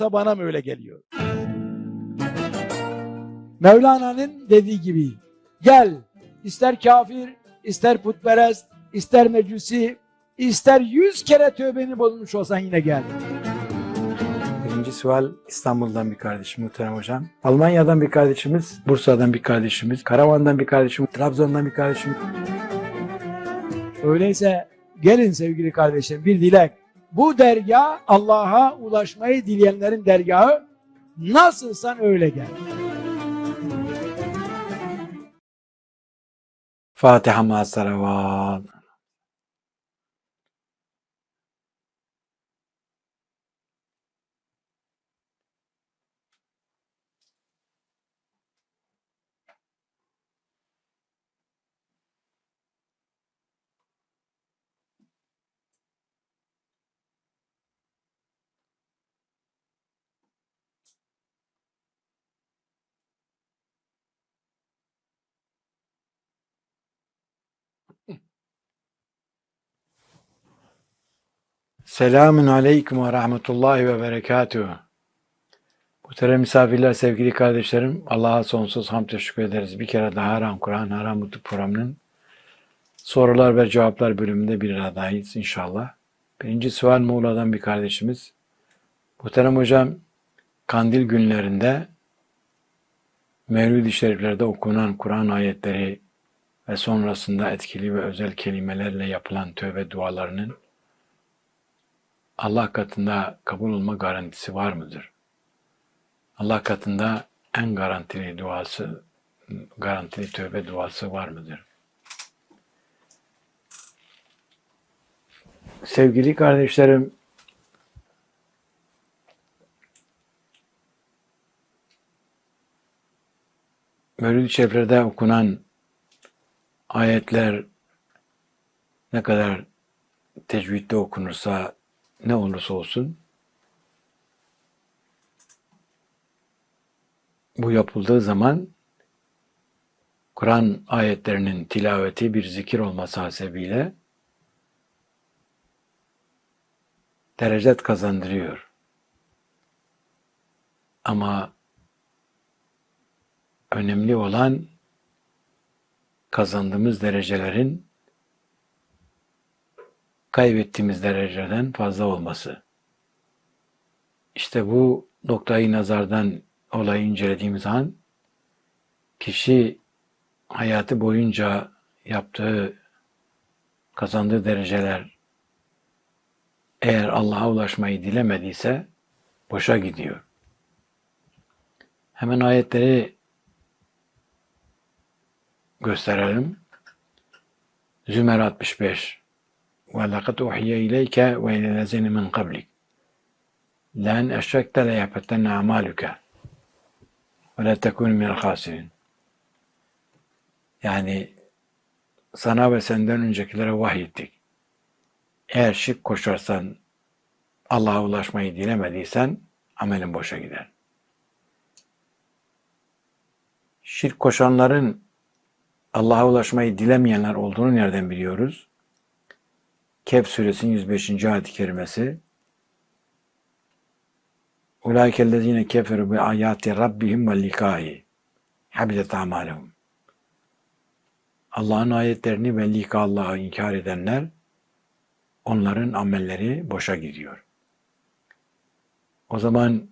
bana mı öyle geliyor? Mevlana'nın dediği gibi gel ister kafir, ister putperest, ister mecusi, ister yüz kere tövbeni bozmuş olsan yine gel. Birinci sual İstanbul'dan bir kardeşim muhterem hocam. Almanya'dan bir kardeşimiz, Bursa'dan bir kardeşimiz, Karaman'dan bir kardeşim, Trabzon'dan bir kardeşim. Öyleyse gelin sevgili kardeşlerim bir dilek. Bu dergah Allah'a ulaşmayı dileyenlerin dergahı. Nasılsan öyle gel. Fatiha ma salavat. Selamun aleyküm ve rahmetullahi ve berekatuhu. Muhterem misafirler, sevgili kardeşlerim, Allah'a sonsuz hamd teşekkür ederiz. Bir kere daha Haram Kur'an, Haram Mutluluk programının sorular ve cevaplar bölümünde bir aradayız inşallah. Birinci sual Muğla'dan bir kardeşimiz. Muhterem hocam, kandil günlerinde Mevlid-i Şeriflerde okunan Kur'an ayetleri ve sonrasında etkili ve özel kelimelerle yapılan tövbe dualarının Allah katında kabul olma garantisi var mıdır? Allah katında en garantili duası, garantili tövbe duası var mıdır? Sevgili kardeşlerim, Mevlid-i Şeriflerde okunan ayetler ne kadar tecvidde okunursa, ne olursa olsun bu yapıldığı zaman Kur'an ayetlerinin tilaveti bir zikir olması hasebiyle derecet kazandırıyor. Ama önemli olan kazandığımız derecelerin kaybettiğimiz dereceden fazla olması. İşte bu noktayı nazardan olayı incelediğimiz zaman kişi hayatı boyunca yaptığı, kazandığı dereceler eğer Allah'a ulaşmayı dilemediyse boşa gidiyor. Hemen ayetleri gösterelim. Zümer 65 وَلَقَدْ اُحْيَ اِلَيْكَ وَاِلَى الَّذِينَ مِنْ قَبْلِكَ لَاَنْ اَشْرَكْتَ لَيَحْبَتَنَّ اَعْمَالُكَ وَلَا تَكُونَ مِنَ الْخَاسِرِينَ Yani sana ve senden öncekilere vahyettik. Eğer şirk koşarsan, Allah'a ulaşmayı dilemediysen amelin boşa gider. Şirk koşanların Allah'a ulaşmayı dilemeyenler olduğunu nereden biliyoruz? Kehf suresinin 105. ayet-i kerimesi Ulaikellezine keferu bi ayati rabbihim ve likahi habidet amalehum Allah'ın ayetlerini ve lika Allah'ı inkar edenler onların amelleri boşa gidiyor. O zaman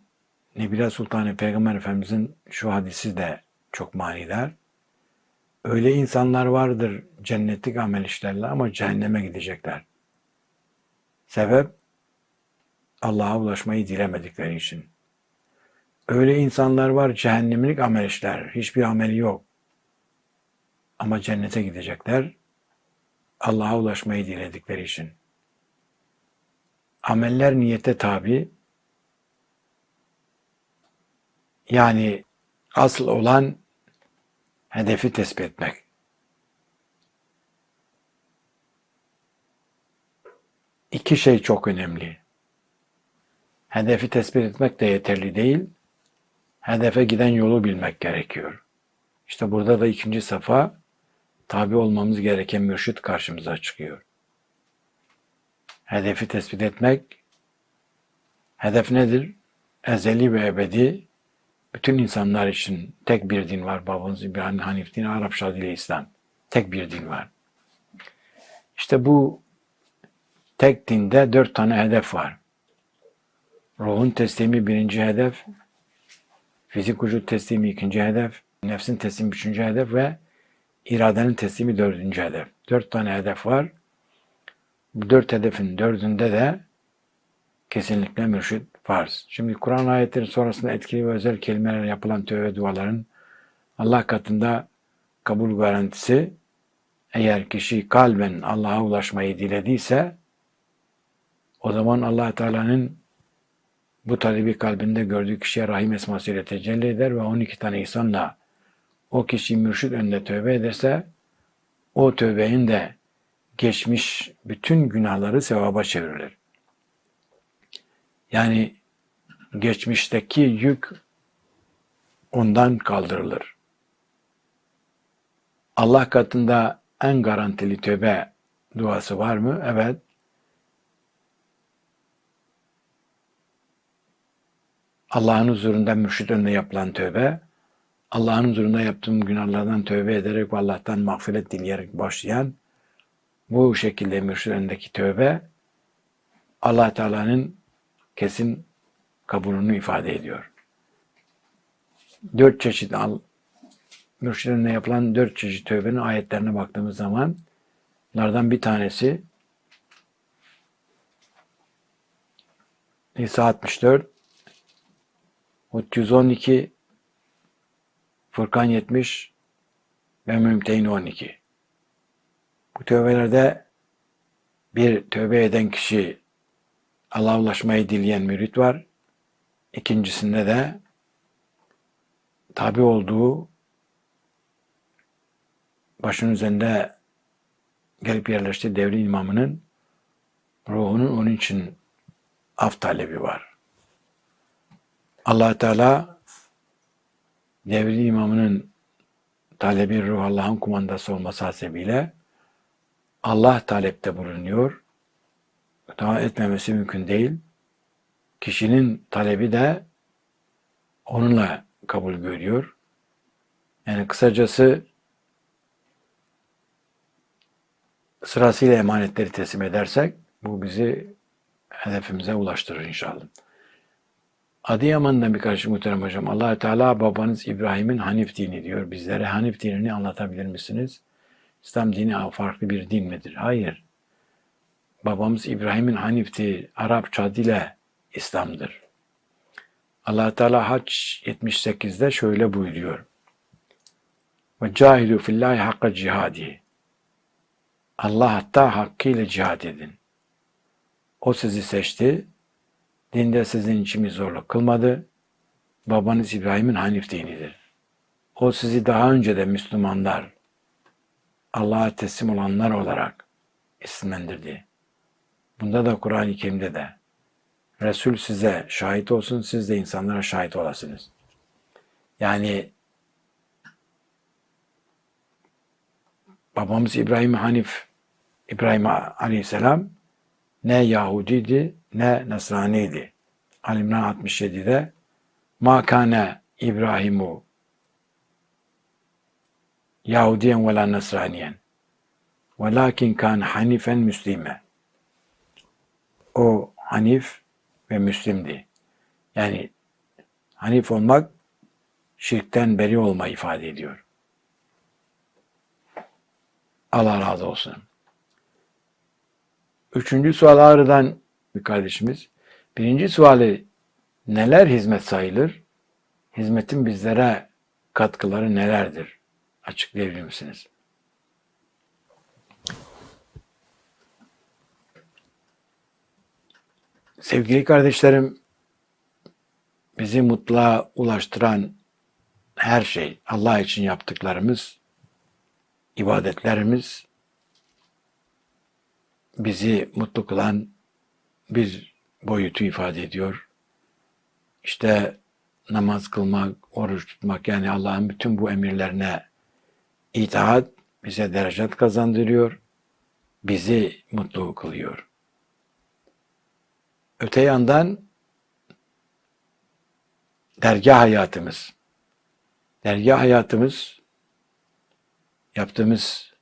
Nebila Sultanı Peygamber Efendimizin şu hadisi de çok manidar. Öyle insanlar vardır cennetlik amel işlerle ama cehenneme gidecekler. Sebep Allah'a ulaşmayı dilemedikleri için. Öyle insanlar var cehennemlik amel işler, hiçbir ameli yok. Ama cennete gidecekler Allah'a ulaşmayı diledikleri için. Ameller niyete tabi. Yani asıl olan hedefi tespit etmek. İki şey çok önemli. Hedefi tespit etmek de yeterli değil. Hedefe giden yolu bilmek gerekiyor. İşte burada da ikinci safa tabi olmamız gereken mürşit karşımıza çıkıyor. Hedefi tespit etmek. Hedef nedir? ezeli ve ebedi bütün insanlar için tek bir din var. Babamız İbrahim Hanif dini, Arap Şadili İslam. Tek bir din var. İşte bu tek dinde dört tane hedef var. Ruhun teslimi birinci hedef, fizik vücut teslimi ikinci hedef, nefsin teslimi üçüncü hedef ve iradenin teslimi dördüncü hedef. Dört tane hedef var. Bu dört hedefin dördünde de kesinlikle mürşit farz. Şimdi Kur'an ayetleri sonrasında etkili ve özel kelimeler yapılan tövbe duaların Allah katında kabul garantisi eğer kişi kalben Allah'a ulaşmayı dilediyse o zaman allah Teala'nın bu talebi kalbinde gördüğü kişiye rahim esmasıyla tecelli eder ve 12 tane ihsanla o kişi mürşit önünde tövbe ederse o tövbenin de geçmiş bütün günahları sevaba çevrilir. Yani geçmişteki yük ondan kaldırılır. Allah katında en garantili tövbe duası var mı? Evet. Allah'ın huzurunda mürşit önünde yapılan tövbe, Allah'ın huzurunda yaptığım günahlardan tövbe ederek ve Allah'tan mağfiret dileyerek başlayan bu şekilde mürşit önündeki tövbe Allah Teala'nın kesin kabulünü ifade ediyor. Dört çeşit al, mürşid önüne yapılan dört çeşit tövbenin ayetlerine baktığımız zaman bunlardan bir tanesi Nisa 64 Hud 112 Furkan 70 ve Mümteyn 12 bu tövbelerde bir tövbe eden kişi Allah'a ulaşmayı dileyen mürit var. İkincisinde de tabi olduğu başın üzerinde gelip yerleştiği devrin imamının ruhunun onun için af talebi var. Allah Teala devrin imamının talebi ruh Allah'ın kumandası olması hasebiyle Allah talepte bulunuyor. Daha etmemesi mümkün değil. Kişinin talebi de onunla kabul görüyor. Yani kısacası sırasıyla emanetleri teslim edersek bu bizi hedefimize ulaştırır inşallah. Adıyaman'dan bir karşı muhterem hocam. allah Teala babanız İbrahim'in Hanif dini diyor. Bizlere Hanif dinini anlatabilir misiniz? İslam dini farklı bir din midir? Hayır. Babamız İbrahim'in Hanif'ti. Arapça dile İslam'dır. allah Teala Hac 78'de şöyle buyuruyor. Ve cahidu fillahi hakka cihadi. Allah hatta hakkıyla cihad edin. O sizi seçti. Dinde sizin için bir zorluk kılmadı. Babanız İbrahim'in Hanif dinidir. O sizi daha önce de Müslümanlar, Allah'a teslim olanlar olarak isimlendirdi. Bunda da Kur'an-ı Kerim'de de Resul size şahit olsun, siz de insanlara şahit olasınız. Yani babamız İbrahim Hanif, İbrahim Aleyhisselam ne Yahudiydi ne Nasraniydi. Alimran 67'de Ma kane İbrahimu Yahudiyen ve la Nasraniyen velakin kan hanifen müslime. O Hanif ve Müslim'di. Yani Hanif olmak şirkten beri olma ifade ediyor. Allah razı olsun. Üçüncü sual Ağrı'dan bir kardeşimiz. Birinci suali neler hizmet sayılır? Hizmetin bizlere katkıları nelerdir? Açıklayabilir misiniz? Sevgili kardeşlerim, bizi mutluğa ulaştıran her şey, Allah için yaptıklarımız, ibadetlerimiz, bizi mutlu kılan bir boyutu ifade ediyor. İşte namaz kılmak, oruç tutmak yani Allah'ın bütün bu emirlerine itaat bize derecet kazandırıyor, bizi mutlu kılıyor. Öte yandan dergah hayatımız. Dergah hayatımız yaptığımız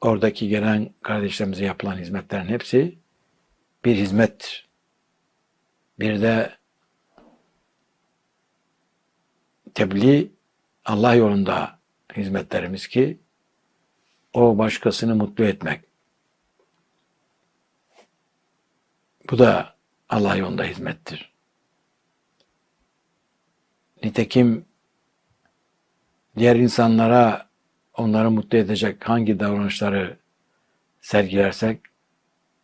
oradaki gelen kardeşlerimize yapılan hizmetlerin hepsi bir hizmettir. Bir de tebliğ Allah yolunda hizmetlerimiz ki o başkasını mutlu etmek. Bu da Allah yolunda hizmettir. Nitekim diğer insanlara onları mutlu edecek hangi davranışları sergilersek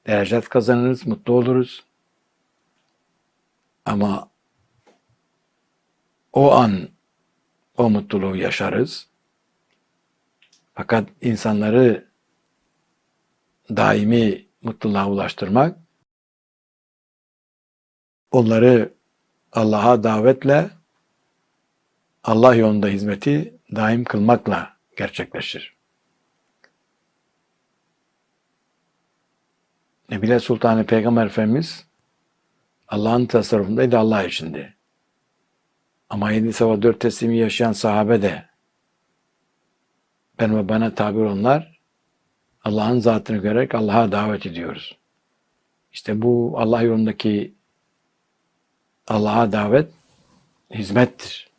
derecet kazanırız, mutlu oluruz. Ama o an o mutluluğu yaşarız. Fakat insanları daimi mutluluğa ulaştırmak, onları Allah'a davetle, Allah yolunda hizmeti daim kılmakla gerçekleşir. Nebile Sultanı Peygamber Efendimiz Allah'ın tasarrufundaydı Allah içindi. Ama yedi sabah dört teslimi yaşayan sahabe de ben ve bana tabi olanlar Allah'ın zatını görerek Allah'a davet ediyoruz. İşte bu Allah yolundaki Allah'a davet hizmettir.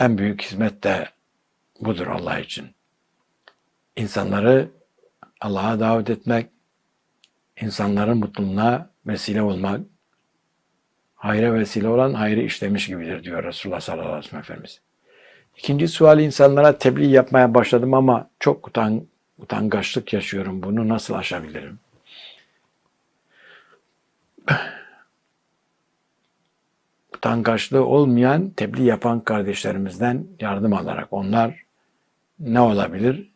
En büyük hizmet de budur Allah için. İnsanları Allah'a davet etmek, insanların mutluluğuna vesile olmak, hayra vesile olan hayrı işlemiş gibidir diyor Resulullah sallallahu aleyhi ve sellem Efendimiz. İkinci sual insanlara tebliğ yapmaya başladım ama çok utan, utangaçlık yaşıyorum. Bunu nasıl aşabilirim? Utangaçlığı olmayan tebliğ yapan kardeşlerimizden yardım alarak onlar ne olabilir?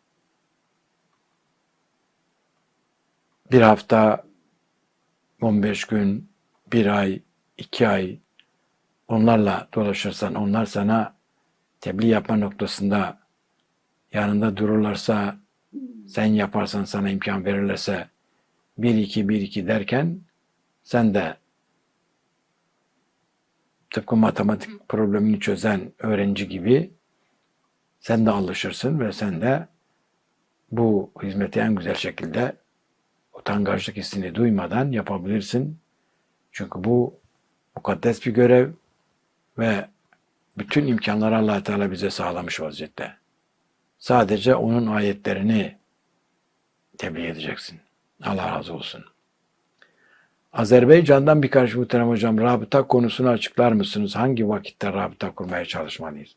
Bir hafta, 15 gün, bir ay, iki ay onlarla dolaşırsan onlar sana tebliğ yapma noktasında yanında dururlarsa sen yaparsan sana imkan verirlerse bir iki bir iki derken sen de tıpkı matematik problemini çözen öğrenci gibi sen de alışırsın ve sen de bu hizmeti en güzel şekilde utangaçlık hissini duymadan yapabilirsin. Çünkü bu mukaddes bir görev ve bütün imkanları allah Teala bize sağlamış vaziyette. Sadece onun ayetlerini tebliğ edeceksin. Allah razı olsun. Azerbaycan'dan birkaç muhterem hocam rabıta konusunu açıklar mısınız? Hangi vakitte rabıta kurmaya çalışmalıyız?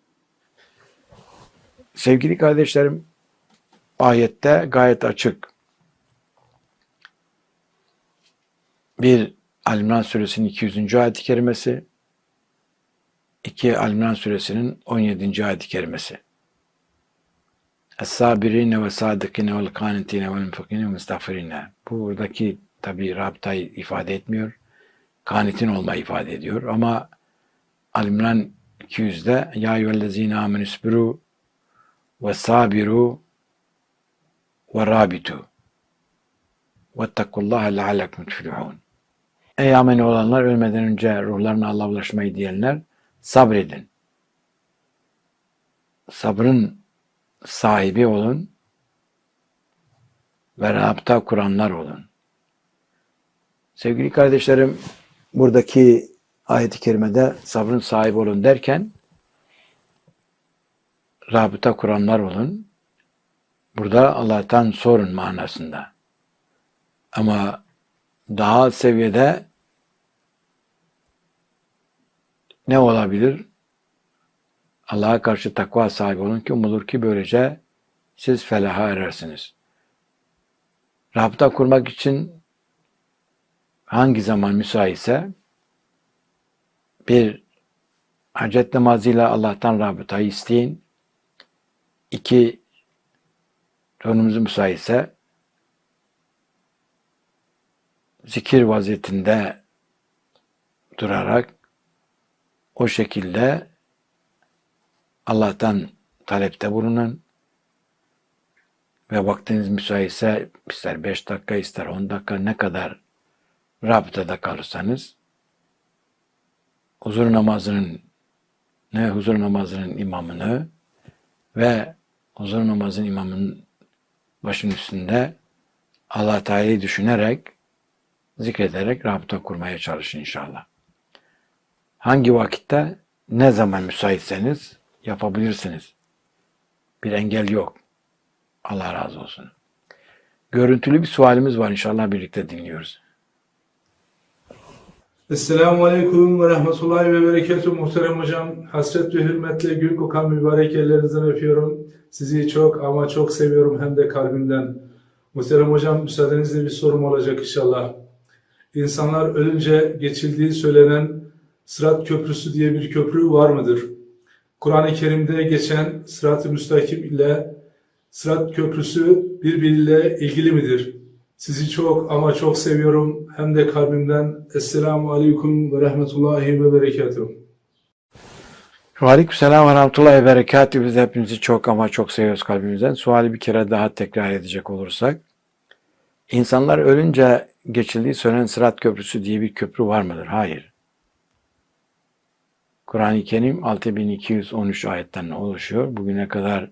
Sevgili kardeşlerim, ayette gayet açık. Bir Alimran suresinin 200. ayet-i kerimesi, 2 Alimran suresinin 17. ayet-i kerimesi. Es-sabirine ve sadıkine vel kanitine vel mufakine ve müstağfirine. Buradaki tabi rabıtayı ifade etmiyor. Kanitin olmayı ifade ediyor. Ama Alimran 200'de Ya eyyühellezine amenü isbiru ve sabiru ve rabitu vettekullaha leallekum tuflihun. Ey ameni olanlar ölmeden önce ruhlarına Allah'a ulaşmayı diyenler sabredin. Sabrın sahibi olun ve rabıta kuranlar olun. Sevgili kardeşlerim, buradaki ayet-i kerimede sabrın sahibi olun derken rabıta kuranlar olun. Burada Allah'tan sorun manasında. Ama daha seviyede ne olabilir? Allah'a karşı takva sahibi olun ki umulur ki böylece siz felaha erersiniz. Rabıta kurmak için hangi zaman müsaitse bir hacet namazıyla Allah'tan rabıtayı isteyin. İki durumumuz müsaitse zikir vaziyetinde durarak o şekilde Allah'tan talepte bulunun ve vaktiniz müsaitse ister 5 dakika ister 10 dakika ne kadar rabıtada kalırsanız huzur namazının ne huzur namazının imamını ve huzur namazının imamının başının üstünde Allah Teala'yı düşünerek zikrederek rabıta kurmaya çalışın inşallah. Hangi vakitte ne zaman müsaitseniz yapabilirsiniz. Bir engel yok. Allah razı olsun. Görüntülü bir sualimiz var inşallah birlikte dinliyoruz. Esselamu Aleyküm ve Rahmetullahi ve Berekatuhu muhterem hocam. Hasret ve hürmetle gül kokan mübarek ellerinizden öpüyorum. Sizi çok ama çok seviyorum hem de kalbimden. Muhterem hocam müsaadenizle bir sorum olacak inşallah. İnsanlar ölünce geçildiği söylenen Sırat Köprüsü diye bir köprü var mıdır? Kur'an-ı Kerim'de geçen Sırat-ı Müstakim ile Sırat Köprüsü birbiriyle ilgili midir? Sizi çok ama çok seviyorum. Hem de kalbimden. Esselamu Aleyküm ve Rahmetullahi ve Berekatuhu. Aleykümselam ve rahmetullahi ve berekatü. Biz hepinizi çok ama çok seviyoruz kalbimizden. Suali bir kere daha tekrar edecek olursak. İnsanlar ölünce geçildiği söylenen Sırat Köprüsü diye bir köprü var mıdır? Hayır. Kur'an-ı Kerim 6213 ayetten oluşuyor. Bugüne kadar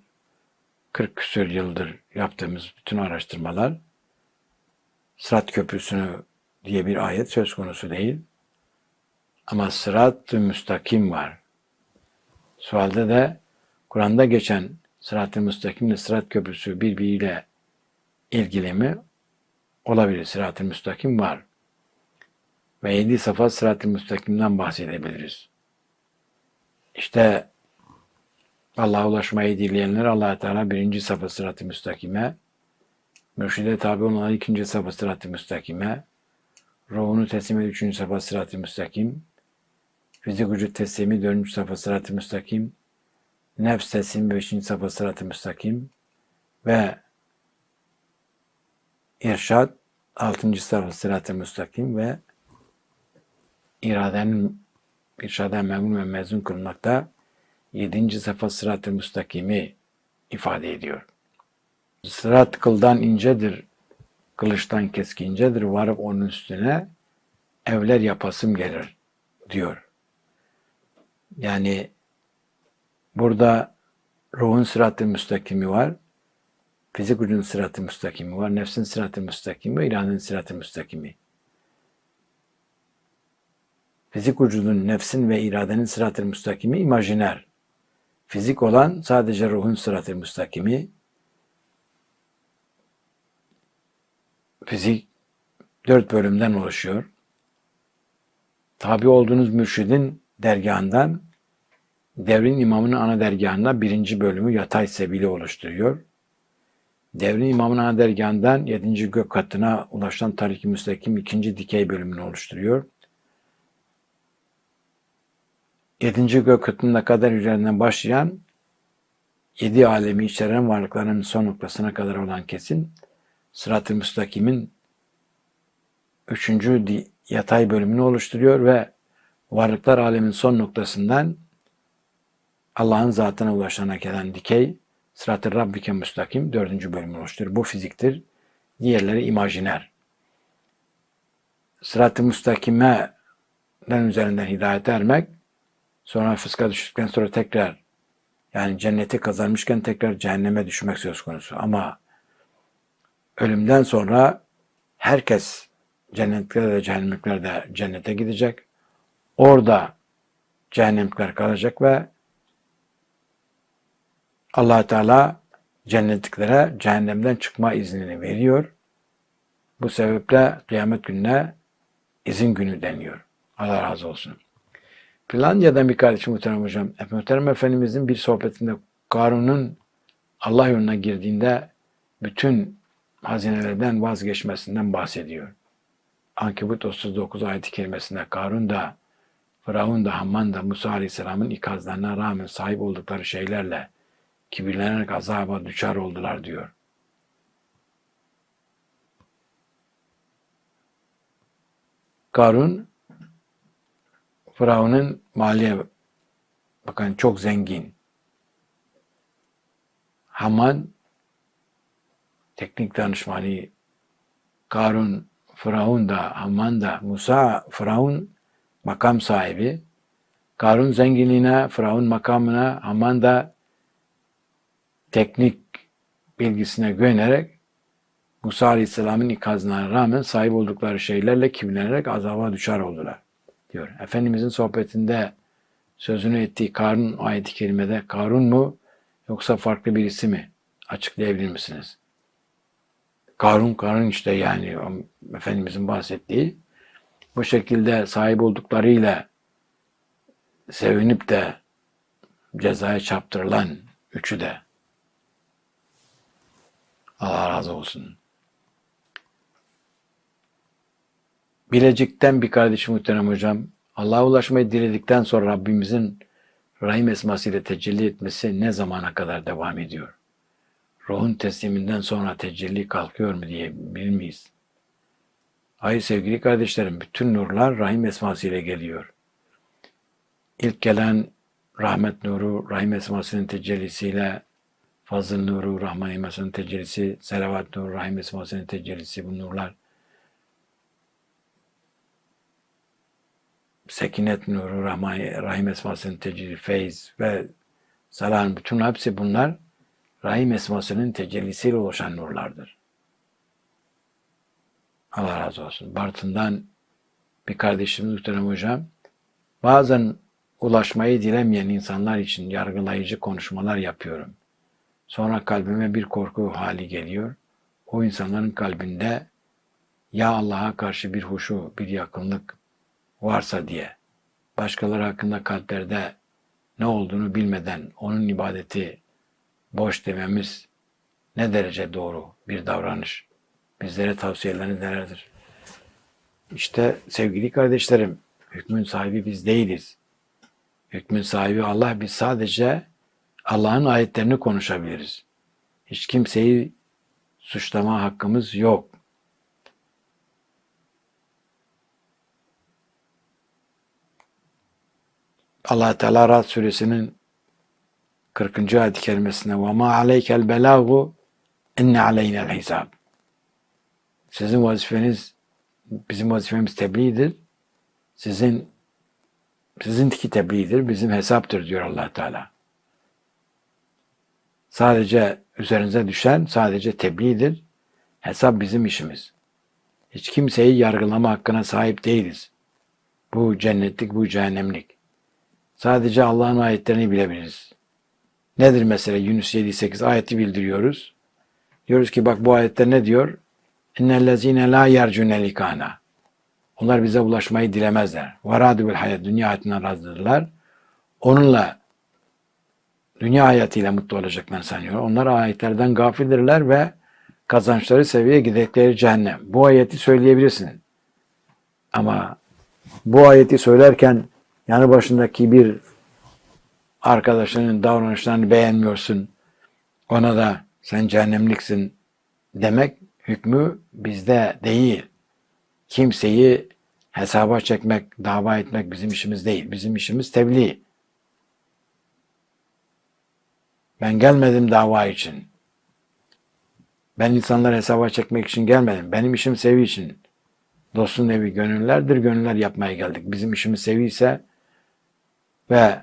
40 küsur yıldır yaptığımız bütün araştırmalar Sırat Köprüsü'nü diye bir ayet söz konusu değil. Ama Sırat-ı Müstakim var. Sualde de Kur'an'da geçen Sırat-ı Müstakim ile Sırat Köprüsü birbiriyle ilgili mi? Olabilir. Sırat-ı Müstakim var. Ve yedi safa Sırat-ı Müstakim'den bahsedebiliriz. İşte Allah'a ulaşmayı dileyenler allah Teala birinci safa Sırat-ı Müstakim'e, mürşide tabi olanlar ikinci safa Sırat-ı Müstakim'e, ruhunu teslim eden üçüncü safa Sırat-ı Müstakim, Fizik vücut teslimi dördüncü safa sırat-ı müstakim, nefs teslimi beşinci safa sırat-ı müstakim ve irşad altıncı safa sırat-ı müstakim ve iradenin irşaden memnun ve mezun kılmakta yedinci safa sırat-ı müstakimi ifade ediyor. Sırat kıldan incedir, kılıçtan keskincedir, varıp onun üstüne evler yapasım gelir diyor. Yani burada ruhun sırat-ı müstakimi var, fizik ucunun sırat-ı müstakimi var, nefsin sırat-ı müstakimi iradenin sırat-ı müstakimi. Fizik ucunun, nefsin ve iradenin sırat-ı müstakimi imajiner. Fizik olan sadece ruhun sırat-ı müstakimi. Fizik dört bölümden oluşuyor. Tabi olduğunuz mürşidin dergahından devrin imamının ana dergahında birinci bölümü yatay sebili oluşturuyor. Devrin imamının ana dergahından yedinci gök katına ulaşan tarik-i müstakim ikinci dikey bölümünü oluşturuyor. Yedinci gök katına kadar üzerinden başlayan yedi alemi içeren varlıkların son noktasına kadar olan kesin sırat-ı müstakimin üçüncü yatay bölümünü oluşturuyor ve varlıklar alemin son noktasından Allah'ın zatına ulaşana gelen dikey Sırat-ı Rabbike müstakim dördüncü bölümü oluşturur. Bu fiziktir. Diğerleri imajiner. Sırat-ı müstakime üzerinden hidayete ermek sonra fıska düştükten sonra tekrar yani cenneti kazanmışken tekrar cehenneme düşmek söz konusu. Ama ölümden sonra herkes cennetlikler de cehennemlikler de cennete gidecek. Orada cehennemlikler kalacak ve allah Teala cennetliklere cehennemden çıkma iznini veriyor. Bu sebeple kıyamet gününe izin günü deniyor. Allah razı olsun. Finlandiya'dan bir kardeşim muhterem hocam. Muhterem Efendimizin bir sohbetinde Karun'un Allah yoluna girdiğinde bütün hazinelerden vazgeçmesinden bahsediyor. Ankebut 39 ayet-i kerimesinde Karun da Firavun da Hamman da Musa Aleyhisselam'ın ikazlarına rağmen sahip oldukları şeylerle kibirlenerek azaba düçar oldular diyor. Karun Firavun'un maliye bakın çok zengin. Haman teknik danışmanı Karun, Firavun da, Haman da, Musa, Firavun makam sahibi, Karun zenginliğine, Firavun makamına, Haman da teknik bilgisine güvenerek Musa Aleyhisselam'ın ikazına rağmen sahip oldukları şeylerle kibirlenerek azaba düşer oldular. Diyor. Efendimizin sohbetinde sözünü ettiği Karun ayeti kerimede Karun mu yoksa farklı birisi mi? Açıklayabilir misiniz? Karun, Karun işte yani Efendimizin bahsettiği bu şekilde sahip olduklarıyla sevinip de cezaya çarptırılan üçü de Allah razı olsun. Bilecik'ten bir kardeşim muhterem hocam. Allah'a ulaşmayı diledikten sonra Rabbimizin Rahim esmasıyla tecelli etmesi ne zamana kadar devam ediyor? Ruhun tesliminden sonra tecelli kalkıyor mu diye bilir miyiz? Hayır sevgili kardeşlerim, bütün nurlar Rahim esmasıyla geliyor. İlk gelen rahmet nuru, Rahim esmasının tecellisiyle Fazıl nuru, Rahman esmasının tecellisi, Selavat nuru, Rahim esmasının tecellisi bu nurlar. Sekinet nuru, Rahman, Rahim esmasının tecellisi, Feyz ve Salan bütün hepsi bunlar Rahim esmasının tecellisiyle oluşan nurlardır. Allah razı olsun. Bartın'dan bir kardeşimiz Muhterem Hocam bazen ulaşmayı dilemeyen insanlar için yargılayıcı konuşmalar yapıyorum. Sonra kalbime bir korku hali geliyor. O insanların kalbinde ya Allah'a karşı bir huşu, bir yakınlık varsa diye başkaları hakkında kalplerde ne olduğunu bilmeden onun ibadeti boş dememiz ne derece doğru bir davranış. Bizlere tavsiyeleriniz nelerdir? İşte sevgili kardeşlerim, hükmün sahibi biz değiliz. Hükmün sahibi Allah. Biz sadece Allah'ın ayetlerini konuşabiliriz. Hiç kimseyi suçlama hakkımız yok. Allah Teala Rad suresinin 40. ayet-i kerimesine ve ma aleykel belagu inne aleynel hesab. Sizin vazifeniz bizim vazifemiz tebliğdir. Sizin sizinki tebliğdir, bizim hesaptır diyor Allah Teala. Sadece üzerinize düşen sadece tebliğdir. Hesap bizim işimiz. Hiç kimseyi yargılama hakkına sahip değiliz. Bu cennetlik, bu cehennemlik. Sadece Allah'ın ayetlerini bilebiliriz. Nedir mesela Yunus 7-8 ayeti bildiriyoruz. Diyoruz ki bak bu ayette ne diyor? İnnellezine la yercune likana. Onlar bize ulaşmayı dilemezler. Varadu bil hayat dünya hayatından razıdırlar. Onunla dünya hayatıyla mutlu olacaklar sanıyor. Onlar ayetlerden gafildirler ve kazançları seviye gidekleri cehennem. Bu ayeti söyleyebilirsin. Ama bu ayeti söylerken yanı başındaki bir arkadaşının davranışlarını beğenmiyorsun. Ona da sen cehennemliksin demek hükmü bizde değil. Kimseyi hesaba çekmek, dava etmek bizim işimiz değil. Bizim işimiz tebliğ. Ben gelmedim dava için. Ben insanları hesaba çekmek için gelmedim. Benim işim sevi için. Dostun evi gönüllerdir. Gönüller yapmaya geldik. Bizim işimiz sevi ise ve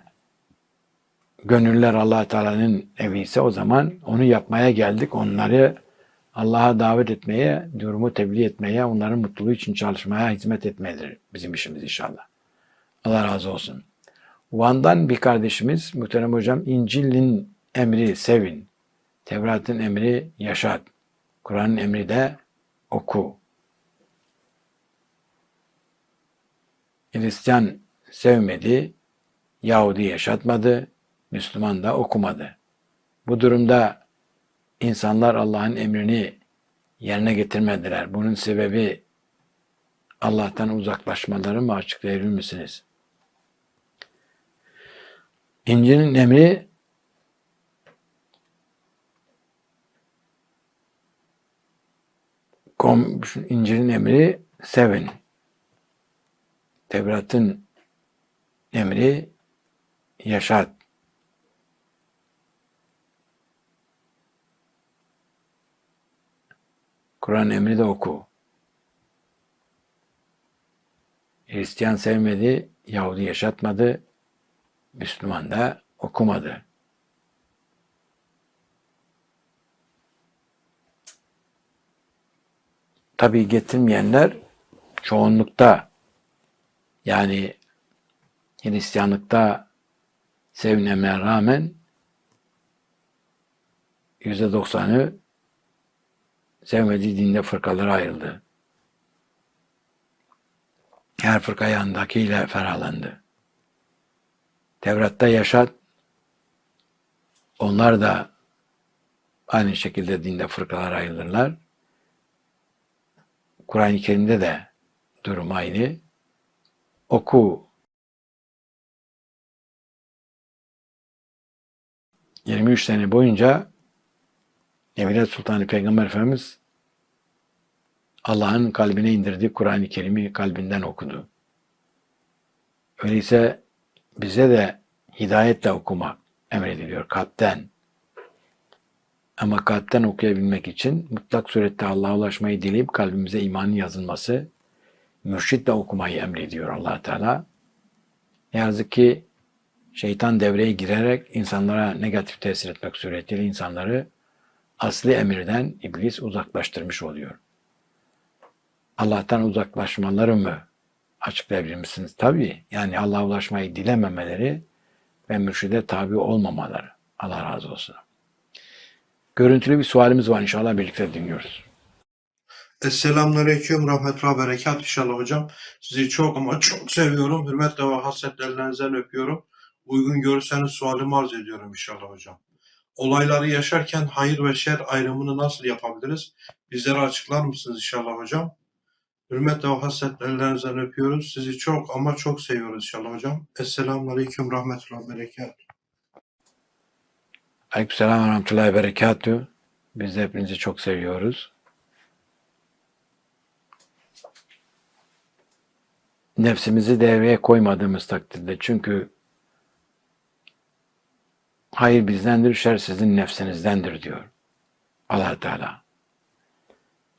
gönüller allah Teala'nın evi ise o zaman onu yapmaya geldik. Onları Allah'a davet etmeye, durumu tebliğ etmeye, onların mutluluğu için çalışmaya hizmet etmedir bizim işimiz inşallah. Allah razı olsun. Van'dan bir kardeşimiz, muhterem hocam, İncil'in emri sevin, Tevrat'ın emri yaşat, Kur'an'ın emri de oku. Hristiyan sevmedi, Yahudi yaşatmadı, Müslüman da okumadı. Bu durumda insanlar Allah'ın emrini yerine getirmediler. Bunun sebebi Allah'tan uzaklaşmaları mı açıklayabilir misiniz? İncil'in emri kom, İncil'in emri sevin. Tevrat'ın emri yaşat. Kur'an emri de oku. Hristiyan sevmedi, Yahudi yaşatmadı, Müslüman da okumadı. Tabii getirmeyenler çoğunlukta yani Hristiyanlıkta sevinemeye rağmen yüzde doksanı sevmediği dinde fırkalara ayrıldı. Her fırka yanındakiyle ferahlandı. Tevrat'ta yaşat onlar da aynı şekilde dinde fırkalara ayrılırlar. Kur'an-ı Kerim'de de durum aynı. Oku 23 sene boyunca Emirat Sultanı Peygamber Efendimiz Allah'ın kalbine indirdiği Kur'an-ı Kerim'i kalbinden okudu. Öyleyse bize de hidayetle okumak emrediliyor kalpten. Ama kalpten okuyabilmek için mutlak surette Allah'a ulaşmayı dileyip kalbimize imanın yazılması, mürşitle okumayı emrediyor allah Teala. Ne yazık ki şeytan devreye girerek insanlara negatif tesir etmek suretiyle insanları asli emirden iblis uzaklaştırmış oluyor. Allah'tan uzaklaşmaları mı açıklayabilir misiniz? Tabii. Yani Allah'a ulaşmayı dilememeleri ve mürşide tabi olmamaları. Allah razı olsun. Görüntülü bir sualimiz var inşallah birlikte dinliyoruz. Esselamun rahmetullah berekat inşallah hocam. Sizi çok ama çok seviyorum. Hürmetle ve hasretlerinizden öpüyorum. Uygun görürseniz sualimi arz ediyorum inşallah hocam. Olayları yaşarken hayır ve şer ayrımını nasıl yapabiliriz? Bizlere açıklar mısınız inşallah hocam? Hürmetle ve hasretlerinizden öpüyoruz. Sizi çok ama çok seviyoruz inşallah hocam. Esselamun aleyküm rahmetullah berekat. Aleykümselam ve rahmetullahi berekatü. Biz de hepinizi çok seviyoruz. Nefsimizi devreye koymadığımız takdirde çünkü hayır bizdendir, şer sizin nefsinizdendir diyor allah Teala.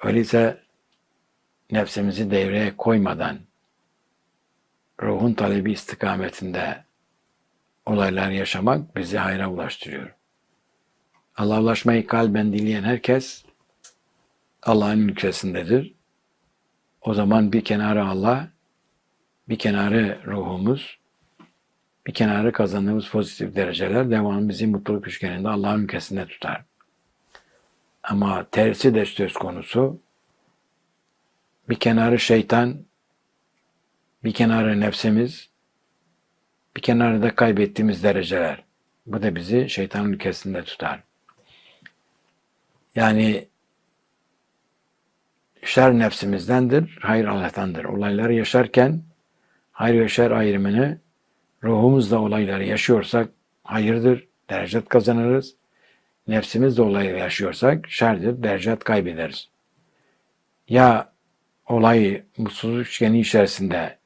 Öyleyse nefsimizi devreye koymadan ruhun talebi istikametinde olaylar yaşamak bizi hayra ulaştırıyor. Allah'a ulaşmayı kalben dileyen herkes Allah'ın ülkesindedir. O zaman bir kenarı Allah, bir kenarı ruhumuz, bir kenarı kazandığımız pozitif dereceler devamlı bizi mutluluk üçgeninde Allah'ın ülkesinde tutar. Ama tersi de söz konusu. Bir kenarı şeytan, bir kenarı nefsimiz, bir kenarı da kaybettiğimiz dereceler. Bu da bizi şeytanın ülkesinde tutar. Yani şer nefsimizdendir, hayır Allah'tandır. Olayları yaşarken hayır ve şer ayrımını ruhumuzla olayları yaşıyorsak hayırdır, derecet kazanırız. Nefsimizle olayı yaşıyorsak şerdir, derecet kaybederiz. Ya olay mutsuzluk üçgeni içerisinde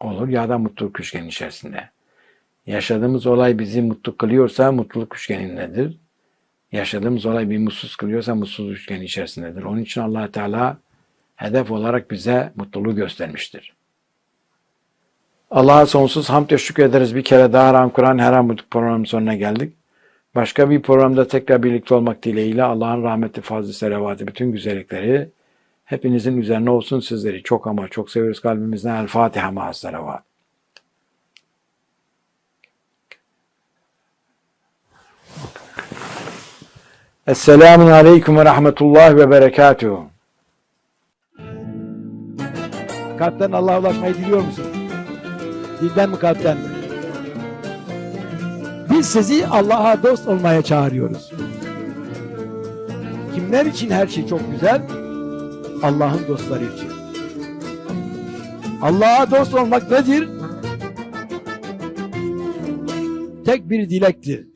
olur ya da mutluluk üçgeni içerisinde. Yaşadığımız olay bizi mutlu kılıyorsa mutluluk üçgenindedir. Yaşadığımız olay bir mutsuz kılıyorsa mutsuzluk üçgeni içerisindedir. Onun için allah Teala hedef olarak bize mutluluğu göstermiştir. Allah'a sonsuz hamd ve şükrederiz. Bir kere daha Ram Kur'an her an bu programın sonuna geldik. Başka bir programda tekrar birlikte olmak dileğiyle Allah'ın rahmeti, fazlı selavatı, bütün güzellikleri hepinizin üzerine olsun sizleri. Çok ama çok seviyoruz kalbimizden. El Fatiha ma'as selavat. Esselamun Aleyküm ve Rahmetullah ve Berekatuhu. Kalpten Allah'a ulaşmayı diliyor musun? Dilden mi kalpten mi? Biz sizi Allah'a dost olmaya çağırıyoruz. Kimler için her şey çok güzel? Allah'ın dostları için. Allah'a dost olmak nedir? Tek bir dilektir.